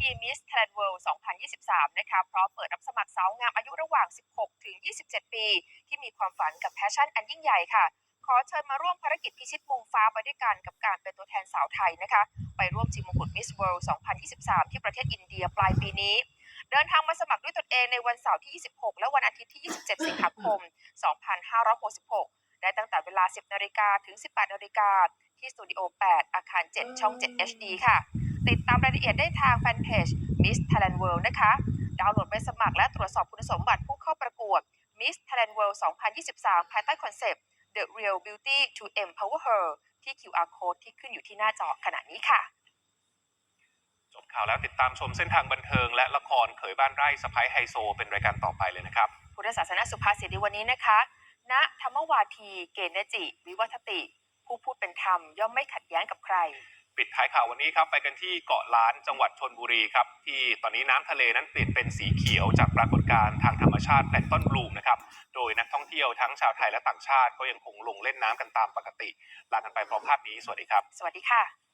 ที Miss Thailand World 2023 นะคะ พร้อมเปิดรับสมัครสาวงามอายุระหว่าง 16 ถึง 27 ปี ที่มีความฝันกับแพชชั่นอันยิ่งใหญ่ค่ะ ขอเชิญมาร่วมภารกิจพิชิตมงฟ้าไปด้วยกันกับการเป็นตัวแทนสาวไทยนะคะ ไปร่วมชิงมงกุฎ Miss World 2023 ที่ประเทศอินเดียปลายปีนี้เดินทางมาสมัครด้วยตนเองในวันเสาร์ที่ 26 และวันอาทิตย์ที่ 27 สิงหาคม 2566 ได้ตั้งแต่เวลา 10 นาฬิกาถึง 18 นาฬิกาที่สตูดิโอ 8 อาคาร 7 ช่อง 7 HD ค่ะ ติดตามรายละเอียดได้ทางแฟนเพจ Miss Thailand World นะคะ ดาวน์โหลดไปสมัครและตรวจสอบคุณสมบัติผู้เข้าประกวด Miss Thailand World 2023 ภายใต้คอนเซปต์ The Real Beauty to Empower Her ที่ QR Code ที่ขึ้นอยู่ที่หน้าจอขณะนี้ค่ะจบข่าวแล้วติดตามชมเส้นทางบันเทิง และละครเขยบ้านไร่สะพ้ายไฮโซ เป็นรายการต่อไปเลยนะครับ พุทธศาสนสุภาษิตในวันนี้นะคะ ณ ธรรมวาที เกณฑ์จิ วิวัฒติ ผู้พูดเป็นธรรมย่อมไม่ขัดแย้งกับใคร ปิดท้ายข่าววันนี้ครับไปกันที่เกาะล้านจังหวัดชนบุรีครับที่ตอนนี้น้ำทะเลนั้นเปลี่ยนเป็นสีเขียวจากปรากฏการณ์ทางธรรมชาติแพลงต้นบลูมนะครับโดยนักท่องเที่ยวทั้งชาวไทยและต่างชาติก็ยังคงลงเล่นน้ำกันตามปกติลากันไปพร้อมภาพนี้สวัสดีครับ สวัสดีค่ะ